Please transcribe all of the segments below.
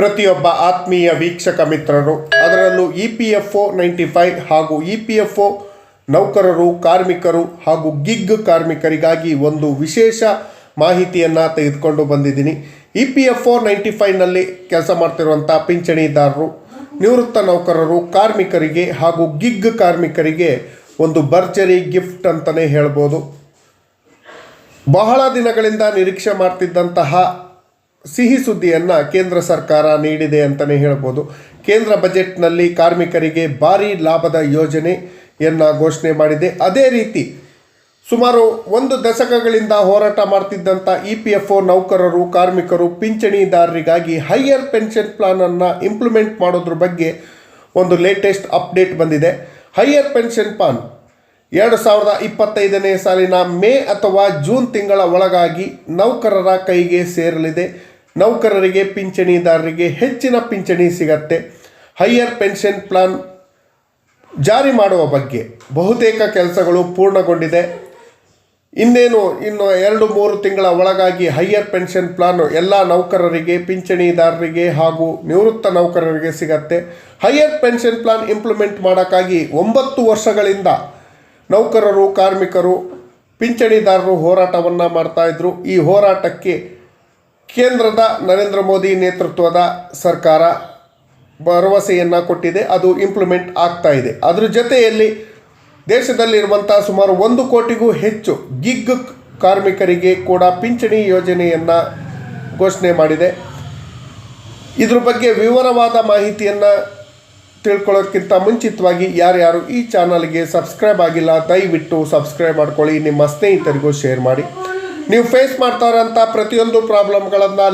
ಪ್ರತಿಯೊಬ್ಬ ಆತ್ಮೀಯ ವೀಕ್ಷಕ ಮಿತ್ರರು, ಅದರಲ್ಲೂ E P F O ninety five ಹಾಗೂ ಇ ಪಿ ಎಫ್ ಒ ನೌಕರರು, ಕಾರ್ಮಿಕರು ಹಾಗೂ ಗಿಗ್ ಕಾರ್ಮಿಕರಿಗಾಗಿ ಒಂದು ವಿಶೇಷ ಮಾಹಿತಿಯನ್ನು ತೆಗೆದುಕೊಂಡು ಬಂದಿದ್ದೀನಿ. E P F O ninety ಫೈವ್ನಲ್ಲಿ ಕೆಲಸ ಮಾಡ್ತಿರುವಂಥ ಪಿಂಚಣಿದಾರರು, ನಿವೃತ್ತ ನೌಕರರು, ಕಾರ್ಮಿಕರಿಗೆ ಹಾಗೂ ಗಿಗ್ ಕಾರ್ಮಿಕರಿಗೆ ಒಂದು ಭರ್ಜರಿ ಗಿಫ್ಟ್ ಅಂತಲೇ ಹೇಳ್ಬೋದು. ಬಹಳ ದಿನಗಳಿಂದ ನಿರೀಕ್ಷೆ ಮಾಡ್ತಿದ್ದಂತಹ ಸಿಹಿ ಸುದ್ದಿಯನ್ನು ಕೇಂದ್ರ ಸರ್ಕಾರ ನೀಡಿದೆ ಅಂತಲೇ ಹೇಳ್ಬೋದು. ಕೇಂದ್ರ ಬಜೆಟ್ನಲ್ಲಿ ಕಾರ್ಮಿಕರಿಗೆ ಭಾರಿ ಲಾಭದ ಯೋಜನೆಯನ್ನು ಘೋಷಣೆ ಮಾಡಿದೆ. ಅದೇ ರೀತಿ ಸುಮಾರು ಒಂದು ದಶಕಗಳಿಂದ ಹೋರಾಟ ಮಾಡ್ತಿದ್ದಂಥ ಇ ಪಿ ಎಫ್ ಒ ನೌಕರರು, ಕಾರ್ಮಿಕರು ಪಿಂಚಣಿದಾರರಿಗಾಗಿ ಹೈಯರ್ ಪೆನ್ಷನ್ ಪ್ಲಾನನ್ನು ಇಂಪ್ಲಿಮೆಂಟ್ ಮಾಡೋದ್ರ ಬಗ್ಗೆ ಒಂದು ಲೇಟೆಸ್ಟ್ ಅಪ್ಡೇಟ್ ಬಂದಿದೆ. ಹೈಯರ್ ಪೆನ್ಷನ್ ಪ್ಲಾನ್ ಎರಡು ಸಾವಿರದ ಇಪ್ಪತ್ತೈದನೇ ಸಾಲಿನ ಮೇ ಅಥವಾ ಜೂನ್ ತಿಂಗಳ ಒಳಗಾಗಿ ನೌಕರರ ಕೈಗೆ ಸೇರಲಿದೆ. ನೌಕರರಿಗೆ, ಪಿಂಚಣಿದಾರರಿಗೆ ಹೆಚ್ಚಿನ ಪಿಂಚಣಿ ಸಿಗತ್ತೆ. ಹೈಯರ್ ಪೆನ್ಷನ್ ಪ್ಲಾನ್ ಜಾರಿ ಮಾಡುವ ಬಗ್ಗೆ ಬಹುತೇಕ ಕೆಲಸಗಳು ಪೂರ್ಣಗೊಂಡಿದೆ. ಇನ್ನೇನು, ಇನ್ನು ಎರಡು ಮೂರು ತಿಂಗಳ ಒಳಗಾಗಿ ಹೈಯರ್ ಪೆನ್ಷನ್ ಪ್ಲಾನ್ ಎಲ್ಲ ನೌಕರರಿಗೆ, ಪಿಂಚಣಿದಾರರಿಗೆ ಹಾಗೂ ನಿವೃತ್ತ ನೌಕರರಿಗೆ ಸಿಗತ್ತೆ. ಹೈಯರ್ ಪೆನ್ಷನ್ ಪ್ಲಾನ್ ಇಂಪ್ಲಿಮೆಂಟ್ ಮಾಡೋಕ್ಕಾಗಿ ಒಂಬತ್ತು ವರ್ಷಗಳಿಂದ ನೌಕರರು, ಕಾರ್ಮಿಕರು, ಪಿಂಚಣಿದಾರರು ಹೋರಾಟವನ್ನು ಮಾಡ್ತಾಯಿದ್ರು ಈ ಹೋರಾಟಕ್ಕೆ ಕೇಂದ್ರದ ನರೇಂದ್ರ ಮೋದಿ ನೇತೃತ್ವದ ಸರ್ಕಾರ ಭರವಸೆಯನ್ನು ಕೊಟ್ಟಿದೆ, ಅದು ಇಂಪ್ಲಿಮೆಂಟ್ ಆಗ್ತಾ ಇದೆ. ಅದರ ಜೊತೆಯಲ್ಲಿ ದೇಶದಲ್ಲಿರುವಂಥ ಸುಮಾರು ಒಂದು ಕೋಟಿಗೂ ಹೆಚ್ಚು ಗಿಗ್ ಕಾರ್ಮಿಕರಿಗೆ ಕೂಡ ಪಿಂಚಣಿ ಯೋಜನೆಯನ್ನು ಘೋಷಣೆ ಮಾಡಿದೆ. ಇದ್ರ ಬಗ್ಗೆ ವಿವರವಾದ ಮಾಹಿತಿಯನ್ನು ತಿಳ್ಕೊಳ್ಳೋಕ್ಕಿಂತ ಮುಂಚಿತವಾಗಿ ಯಾರ್ಯಾರು ಈ ಚಾನಲ್ಗೆ ಸಬ್ಸ್ಕ್ರೈಬ್ ಆಗಿಲ್ಲ, ದಯವಿಟ್ಟು ಸಬ್ಸ್ಕ್ರೈಬ್ ಮಾಡ್ಕೊಳ್ಳಿ. ನಿಮ್ಮ ಸ್ನೇಹಿತರಿಗೂ ಶೇರ್ ಮಾಡಿ. ನೀವು ಫೇಸ್ ಮಾಡ್ತಾ ಇರೋಂಥ ಪ್ರತಿಯೊಂದು ಪ್ರಾಬ್ಲಮ್ಗಳನ್ನು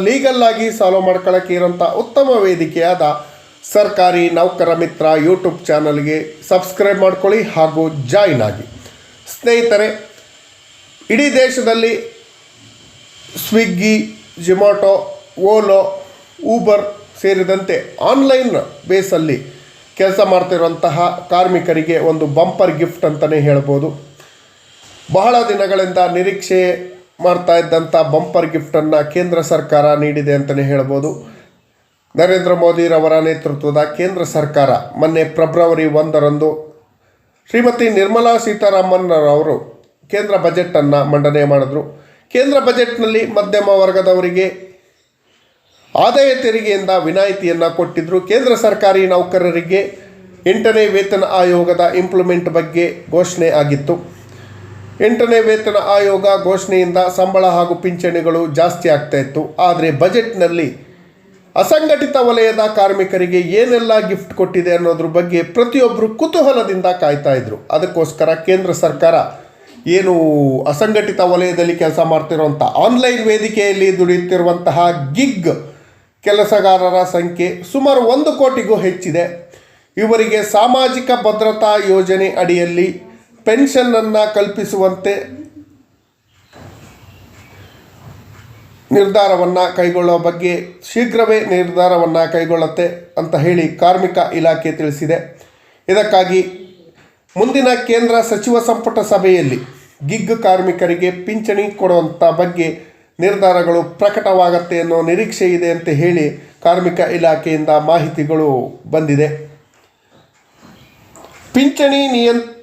ಆಗಿ ಸಾಲ್ವ್ ಮಾಡ್ಕೊಳ್ಳೋಕ್ಕೆ ಇರೋಂಥ ಉತ್ತಮ ವೇದಿಕೆಯಾದ ಸರ್ಕಾರಿ ನೌಕರ ಮಿತ್ರ ಯೂಟ್ಯೂಬ್ ಚಾನಲ್ಗೆ ಸಬ್ಸ್ಕ್ರೈಬ್ ಮಾಡ್ಕೊಳ್ಳಿ ಹಾಗೂ ಜಾಯಿನ್ ಆಗಿ. ಸ್ನೇಹಿತರೆ, ಇಡೀ ದೇಶದಲ್ಲಿ ಸ್ವಿಗ್ಗಿ ಜಿಮಾಟೊ ಓಲೋ ಊಬರ್ ಸೇರಿದಂತೆ ಆನ್ಲೈನ್ ಬೇಸಲ್ಲಿ ಕೆಲಸ ಮಾಡ್ತಿರುವಂತಹ ಕಾರ್ಮಿಕರಿಗೆ ಒಂದು ಬಂಪರ್ ಗಿಫ್ಟ್ ಅಂತಲೇ ಹೇಳ್ಬೋದು. ಬಹಳ ದಿನಗಳಿಂದ ನಿರೀಕ್ಷೆ ಮಾಡ್ತಾ ಇದ್ದಂಥ ಬಂಪರ್ ಗಿಫ್ಟನ್ನು ಕೇಂದ್ರ ಸರ್ಕಾರ ನೀಡಿದೆ ಅಂತಲೇ ಹೇಳ್ಬೋದು. ನರೇಂದ್ರ ಮೋದಿರವರ ನೇತೃತ್ವದ ಕೇಂದ್ರ ಸರ್ಕಾರ ಮೊನ್ನೆ ಫೆಬ್ರವರಿ ಒಂದರಂದು ಶ್ರೀಮತಿ ನಿರ್ಮಲಾ ಸೀತಾರಾಮನ್ ಅವರು ಕೇಂದ್ರ ಬಜೆಟನ್ನು ಮಂಡನೆ ಮಾಡಿದ್ರು. ಕೇಂದ್ರ ಬಜೆಟ್ನಲ್ಲಿ ಮಧ್ಯಮ ವರ್ಗದವರಿಗೆ ಆದಾಯ ತೆರಿಗೆಯಿಂದ ವಿನಾಯಿತಿಯನ್ನು ಕೊಟ್ಟಿದ್ದರು ಕೇಂದ್ರ ಸರ್ಕಾರಿ ನೌಕರರಿಗೆ ಎಂಟನೇ ವೇತನ ಆಯೋಗದ ಇಂಪ್ಲಿಮೆಂಟ್ ಬಗ್ಗೆ ಘೋಷಣೆ ಆಗಿತ್ತು. ಎಂಟನೇ ವೇತನ ಆಯೋಗ ಘೋಷಣೆಯಿಂದ ಸಂಬಳ ಹಾಗೂ ಪಿಂಚಣಿಗಳು ಜಾಸ್ತಿ ಆಗ್ತಾ ಇತ್ತು. ಆದರೆ ಬಜೆಟ್ನಲ್ಲಿ ಅಸಂಘಟಿತ ವಲಯದ ಕಾರ್ಮಿಕರಿಗೆ ಏನೆಲ್ಲ ಗಿಫ್ಟ್ ಕೊಟ್ಟಿದೆ ಅನ್ನೋದ್ರ ಬಗ್ಗೆ ಪ್ರತಿಯೊಬ್ಬರು ಕುತೂಹಲದಿಂದ ಕಾಯ್ತಾ ಇದ್ರು. ಅದಕ್ಕೋಸ್ಕರ ಕೇಂದ್ರ ಸರ್ಕಾರ ಏನು ಅಸಂಘಟಿತ ವಲಯದಲ್ಲಿ ಕೆಲಸ ಮಾಡ್ತಿರುವಂಥ ಆನ್ಲೈನ್ ವೇದಿಕೆಯಲ್ಲಿ ದುಡಿಯುತ್ತಿರುವಂತಹ ಗಿಗ್ ಕೆಲಸಗಾರರ ಸಂಖ್ಯೆ ಸುಮಾರು ಒಂದು ಕೋಟಿಗೂ ಹೆಚ್ಚಿದೆ. ಇವರಿಗೆ ಸಾಮಾಜಿಕ ಭದ್ರತಾ ಯೋಜನೆ ಅಡಿಯಲ್ಲಿ ಪೆನ್ಷನ್ನನ್ನು ಕಲ್ಪಿಸುವಂತೆ ನಿರ್ಧಾರವನ್ನು ಕೈಗೊಳ್ಳುವ ಬಗ್ಗೆ ಶೀಘ್ರವೇ ನಿರ್ಧಾರವನ್ನು ಕೈಗೊಳ್ಳುತ್ತೆ ಅಂತ ಹೇಳಿ ಕಾರ್ಮಿಕ ಇಲಾಖೆ ತಿಳಿಸಿದೆ. ಇದಕ್ಕಾಗಿ ಮುಂದಿನ ಕೇಂದ್ರ ಸಚಿವ ಸಂಪುಟ ಸಭೆಯಲ್ಲಿ ಗಿಗ್ ಕಾರ್ಮಿಕರಿಗೆ ಪಿಂಚಣಿ ಕೊಡುವಂಥ ಬಗ್ಗೆ ನಿರ್ಧಾರಗಳು ಪ್ರಕಟವಾಗತ್ತೆ ಅನ್ನೋ ನಿರೀಕ್ಷೆ ಇದೆ ಅಂತ ಹೇಳಿ ಕಾರ್ಮಿಕ ಇಲಾಖೆಯಿಂದ ಮಾಹಿತಿಗಳು ಬಂದಿದೆ. ಪಿಂಚಣಿ ನಿಯಂ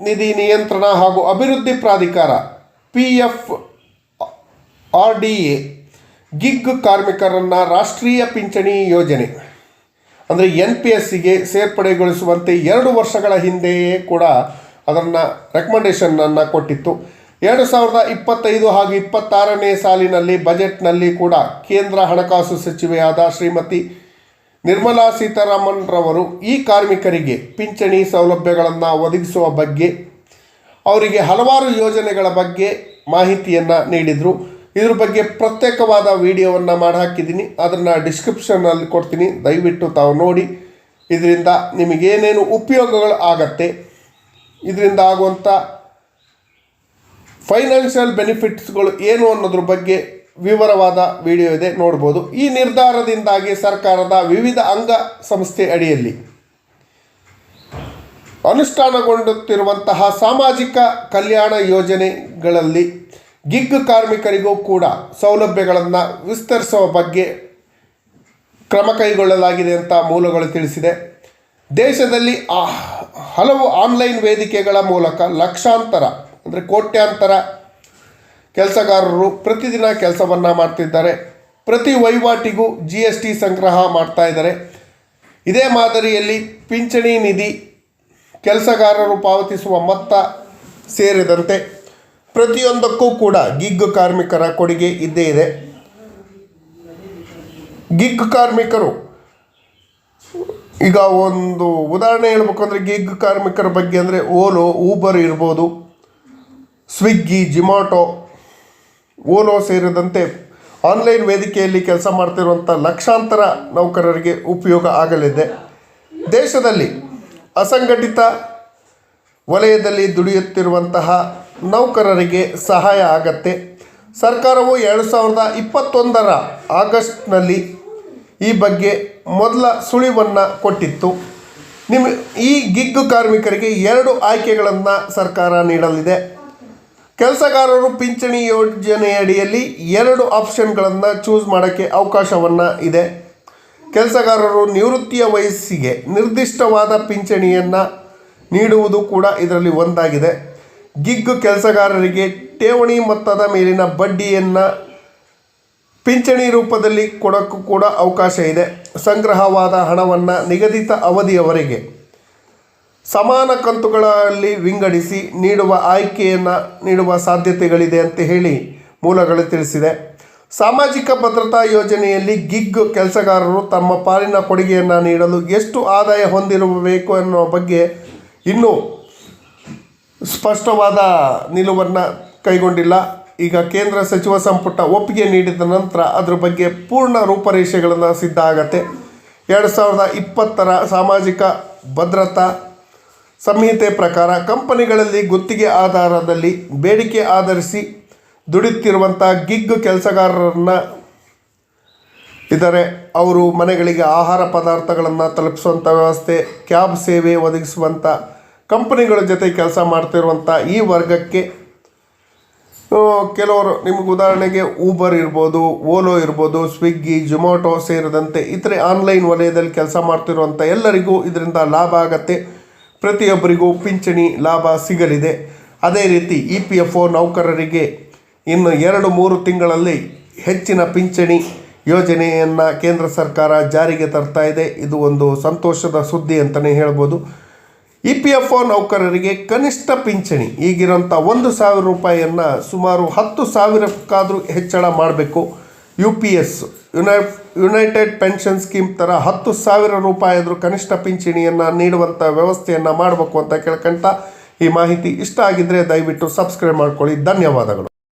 ನಿಧಿ ನಿಯಂತ್ರಣ ಹಾಗೂ ಅಭಿವೃದ್ಧಿ ಪ್ರಾಧಿಕಾರ P F R D A gig ಕಾರ್ಮಿಕರನ್ನು ರಾಷ್ಟ್ರೀಯ ಪಿಂಚಣಿ ಯೋಜನೆ, ಅಂದರೆ ಎನ್ ಪಿ ಎಸ್ ಸಿಗೆ ಸೇರ್ಪಡೆಗೊಳಿಸುವಂತೆ ಎರಡು ವರ್ಷಗಳ ಹಿಂದೆಯೇ ಕೂಡ ಅದನ್ನು ರೆಕಮೆಂಡೇಷನನ್ನು ಕೊಟ್ಟಿತ್ತು. ಎರಡು ಸಾವಿರದ ಇಪ್ಪತ್ತೈದು ಹಾಗೂ ಇಪ್ಪತ್ತಾರನೇ ಸಾಲಿನಲ್ಲಿ ಬಜೆಟ್ನಲ್ಲಿ ಕೂಡ ಕೇಂದ್ರ ಹಣಕಾಸು ಸಚಿವೆಯಾದ ಶ್ರೀಮತಿ ನಿರ್ಮಲಾ ಸೀತಾರಾಮನ್ ರವರು ಈ ಕಾರ್ಮಿಕರಿಗೆ ಪಿಂಚಣಿ ಸೌಲಭ್ಯಗಳನ್ನು ಒದಗಿಸುವ ಬಗ್ಗೆ, ಅವರಿಗೆ ಹಲವಾರು ಯೋಜನೆಗಳ ಬಗ್ಗೆ ಮಾಹಿತಿಯನ್ನು ನೀಡಿದರು. ಇದ್ರ ಬಗ್ಗೆ ಪ್ರತ್ಯೇಕವಾದ ವಿಡಿಯೋವನ್ನು ಮಾಡಿ ಹಾಕಿದ್ದೀನಿ ಅದನ್ನು ಡಿಸ್ಕ್ರಿಪ್ಷನ್ನಲ್ಲಿ ಕೊಡ್ತೀನಿ. ದಯವಿಟ್ಟು ತಾವು ನೋಡಿ. ಇದರಿಂದ ನಿಮಗೇನೇನು ಉಪಯೋಗಗಳು ಆಗತ್ತೆ, ಇದರಿಂದ ಆಗುವಂಥ ಫೈನಾನ್ಷಿಯಲ್ ಬೆನಿಫಿಟ್ಸ್ಗಳು ಏನು ಅನ್ನೋದ್ರ ಬಗ್ಗೆ ವಿವರವಾದ ವಿಡಿಯೋ ಇದೆ, ನೋಡ್ಬೋದು. ಈ ನಿರ್ಧಾರದಿಂದಾಗಿ ಸರ್ಕಾರದ ವಿವಿಧ ಅಂಗ ಸಂಸ್ಥೆ ಅಡಿಯಲ್ಲಿ ಅನುಷ್ಠಾನಗೊಂಡುತ್ತಿರುವಂತಹ ಸಾಮಾಜಿಕ ಕಲ್ಯಾಣ ಯೋಜನೆಗಳಲ್ಲಿ ಗಿಗ್ ಕಾರ್ಮಿಕರಿಗೂ ಕೂಡ ಸೌಲಭ್ಯಗಳನ್ನು ವಿಸ್ತರಿಸುವ ಬಗ್ಗೆ ಕ್ರಮ ಕೈಗೊಳ್ಳಲಾಗಿದೆ ಅಂತ ಮೂಲಗಳು ತಿಳಿಸಿದೆ. ದೇಶದಲ್ಲಿ ಹಲವು ಆನ್ಲೈನ್ ವೇದಿಕೆಗಳ ಮೂಲಕ ಲಕ್ಷಾಂತರ, ಅಂದರೆ ಕೋಟ್ಯಾಂತರ ಕೆಲಸಗಾರರು ಪ್ರತಿದಿನ ಕೆಲಸವನ್ನು ಮಾಡ್ತಿದ್ದಾರೆ. ಪ್ರತಿ ವಹಿವಾಟಿಗೂ ಜಿ ಎಸ್ ಟಿ ಸಂಗ್ರಹ ಮಾಡ್ತಾ ಇದ್ದಾರೆ. ಇದೇ ಮಾದರಿಯಲ್ಲಿ ಪಿಂಚಣಿ ನಿಧಿ ಕೆಲಸಗಾರರು ಪಾವತಿಸುವ ಮೊತ್ತ ಸೇರಿದಂತೆ ಪ್ರತಿಯೊಂದಕ್ಕೂ ಕೂಡ ಗಿಗ್ ಕಾರ್ಮಿಕರ ಕೊಡುಗೆ ಇದ್ದೇ ಇದೆ. ಗಿಗ್ ಕಾರ್ಮಿಕರು, ಈಗ ಒಂದು ಉದಾಹರಣೆ ಹೇಳಬೇಕು ಅಂದರೆ ಗಿಗ್ ಕಾರ್ಮಿಕರ ಬಗ್ಗೆ ಅಂದರೆ ಓಲೋ, ಊಬರ್ ಇರ್ಬೋದು, ಸ್ವಿಗ್ಗಿ ಜಿಮಾಟೊ ಓಲೋ ಸೇರಿದಂತೆ ಆನ್ಲೈನ್ ವೇದಿಕೆಯಲ್ಲಿ ಕೆಲಸ ಮಾಡ್ತಿರುವಂಥ ಲಕ್ಷಾಂತರ ನೌಕರರಿಗೆ ಉಪಯೋಗ ಆಗಲಿದೆ. ದೇಶದಲ್ಲಿ ಅಸಂಘಟಿತ ವಲಯದಲ್ಲಿ ದುಡಿಯುತ್ತಿರುವಂತಹ ನೌಕರರಿಗೆ ಸಹಾಯ ಆಗತ್ತೆ. ಸರ್ಕಾರವು ಎರಡು ಸಾವಿರದ ಇಪ್ಪತ್ತೊಂದರ ಆಗಸ್ಟ್ನಲ್ಲಿ ಈ ಬಗ್ಗೆ ಮೊದಲ ಸುಳಿವನ್ನು ಕೊಟ್ಟಿತ್ತು. ನಿಮ್ಮ ಈ ಗಿಗ್ ಕಾರ್ಮಿಕರಿಗೆ ಎರಡು ಆಯ್ಕೆಗಳನ್ನು ಸರ್ಕಾರ ನೀಡಲಿದೆ. ಕೆಲಸಗಾರರು ಪಿಂಚಣಿ ಯೋಜನೆಯಡಿಯಲ್ಲಿ ಎರಡು ಆಪ್ಷನ್ಗಳನ್ನು ಚೂಸ್ ಮಾಡೋಕ್ಕೆ ಅವಕಾಶವನ್ನು ಇದೆ. ಕೆಲಸಗಾರರು ನಿವೃತ್ತಿಯ ವಯಸ್ಸಿಗೆ ನಿರ್ದಿಷ್ಟವಾದ ಪಿಂಚಣಿಯನ್ನು ನೀಡುವುದು ಕೂಡ ಇದರಲ್ಲಿ ಒಂದಾಗಿದೆ. ಗಿಗ್ ಕೆಲಸಗಾರರಿಗೆ ಠೇವಣಿ ಮೊತ್ತದ ಮೇಲಿನ ಬಡ್ಡಿಯನ್ನು ಪಿಂಚಣಿ ರೂಪದಲ್ಲಿ ಕೊಡೋಕ್ಕೂ ಕೂಡ ಅವಕಾಶ ಇದೆ. ಸಂಗ್ರಹವಾದ ಹಣವನ್ನು ನಿಗದಿತ ಅವಧಿಯವರೆಗೆ ಸಮಾನ ಕಂತುಗಳಲ್ಲಿ ವಿಂಗಡಿಸಿ ನೀಡುವ ಆಯ್ಕೆಯನ್ನು ನೀಡುವ ಸಾಧ್ಯತೆಗಳಿದೆ ಅಂತ ಹೇಳಿ ಮೂಲಗಳು ತಿಳಿಸಿದೆ. ಸಾಮಾಜಿಕ ಭದ್ರತಾ ಯೋಜನೆಯಲ್ಲಿ ಗಿಗ್ ಕೆಲಸಗಾರರು ತಮ್ಮ ಪಾಲಿನ ಕೊಡುಗೆಯನ್ನು ನೀಡಲು ಎಷ್ಟು ಆದಾಯ ಹೊಂದಿರಬೇಕು ಅನ್ನೋ ಬಗ್ಗೆ ಇನ್ನೂ ಸ್ಪಷ್ಟವಾದ ನಿಲುವನ್ನು ಕೈಗೊಂಡಿಲ್ಲ. ಈಗ ಕೇಂದ್ರ ಸಚಿವ ಸಂಪುಟ ಒಪ್ಪಿಗೆ ನೀಡಿದ ನಂತರ ಅದರ ಬಗ್ಗೆ ಪೂರ್ಣ ರೂಪರೇಷೆಗಳನ್ನು ಸಿದ್ಧ ಆಗತ್ತೆ. ಎರಡು ಸಾವಿರದ ಇಪ್ಪತ್ತರ ಸಾಮಾಜಿಕ ಭದ್ರತಾ ಸಂಹಿತೆ ಪ್ರಕಾರ ಕಂಪನಿಗಳಲ್ಲಿ ಗುತ್ತಿಗೆ ಆಧಾರದಲ್ಲಿ ಬೇಡಿಕೆ ಆಧರಿಸಿ ದುಡಿಯುತ್ತಿರುವಂಥ ಗಿಗ್ ಕೆಲಸಗಾರರನ್ನು ಇದ್ದಾರೆ ಅವರು ಮನೆಗಳಿಗೆ ಆಹಾರ ಪದಾರ್ಥಗಳನ್ನು ತಲುಪಿಸುವಂಥ ವ್ಯವಸ್ಥೆ, ಕ್ಯಾಬ್ ಸೇವೆ ಒದಗಿಸುವಂಥ ಕಂಪನಿಗಳ ಜೊತೆ ಕೆಲಸ ಮಾಡ್ತಿರುವಂಥ ಈ ವರ್ಗಕ್ಕೆ ಕೆಲವರು ನಿಮಗೆ ಉದಾಹರಣೆಗೆ ಊಬರ್ ಇರ್ಬೋದು ಓಲೋ ಇರ್ಬೋದು ಸ್ವಿಗ್ಗಿ ಜೊಮ್ಯಾಟೊ ಸೇರಿದಂತೆ ಇತರೆ ಆನ್ಲೈನ್ ವಲಯದಲ್ಲಿ ಕೆಲಸ ಮಾಡ್ತಿರುವಂಥ ಎಲ್ಲರಿಗೂ ಇದರಿಂದ ಲಾಭ ಆಗತ್ತೆ. ಪ್ರತಿಯೊಬ್ಬರಿಗೂ ಪಿಂಚಣಿ ಲಾಭ ಸಿಗಲಿದೆ. ಅದೇ ರೀತಿ ಇ ಪಿ ಎಫ್ ಒ ನೌಕರರಿಗೆ ಇನ್ನು ಎರಡು ಮೂರು ತಿಂಗಳಲ್ಲಿ ಹೆಚ್ಚಿನ ಪಿಂಚಣಿ ಯೋಜನೆಯನ್ನು ಕೇಂದ್ರ ಸರ್ಕಾರ ಜಾರಿಗೆ ತರ್ತಾ ಇದೆ. ಇದು ಒಂದು ಸಂತೋಷದ ಸುದ್ದಿ ಅಂತಲೇ ಹೇಳ್ಬೋದು. ಇ ಪಿ ಎಫ್ ಒ ನೌಕರರಿಗೆ ಕನಿಷ್ಠ ಪಿಂಚಣಿ ಈಗಿರೋಂಥ ಒಂದು ಸಾವಿರ ರೂಪಾಯಿಯನ್ನು ಸುಮಾರು ಹತ್ತು ಸಾವಿರಕ್ಕಾದರೂ ಹೆಚ್ಚಳ ಮಾಡಬೇಕು. U P S uni, united pension scheme ಥರ ಹತ್ತು ಸಾವಿರ ರೂಪಾಯಿ ಆದರೂ ಕನಿಷ್ಠ ಪಿಂಚಣಿಯನ್ನು ನೀಡುವಂಥ ವ್ಯವಸ್ಥೆಯನ್ನು ಮಾಡಬೇಕು ಅಂತ ಕೇಳ್ಕೊಂತ ಈ ಮಾಹಿತಿ ಇಷ್ಟ ಆಗಿದ್ದರೆ ದಯವಿಟ್ಟು ಸಬ್ಸ್ಕ್ರೈಬ್ ಮಾಡ್ಕೊಳ್ಳಿ. ಧನ್ಯವಾದಗಳು.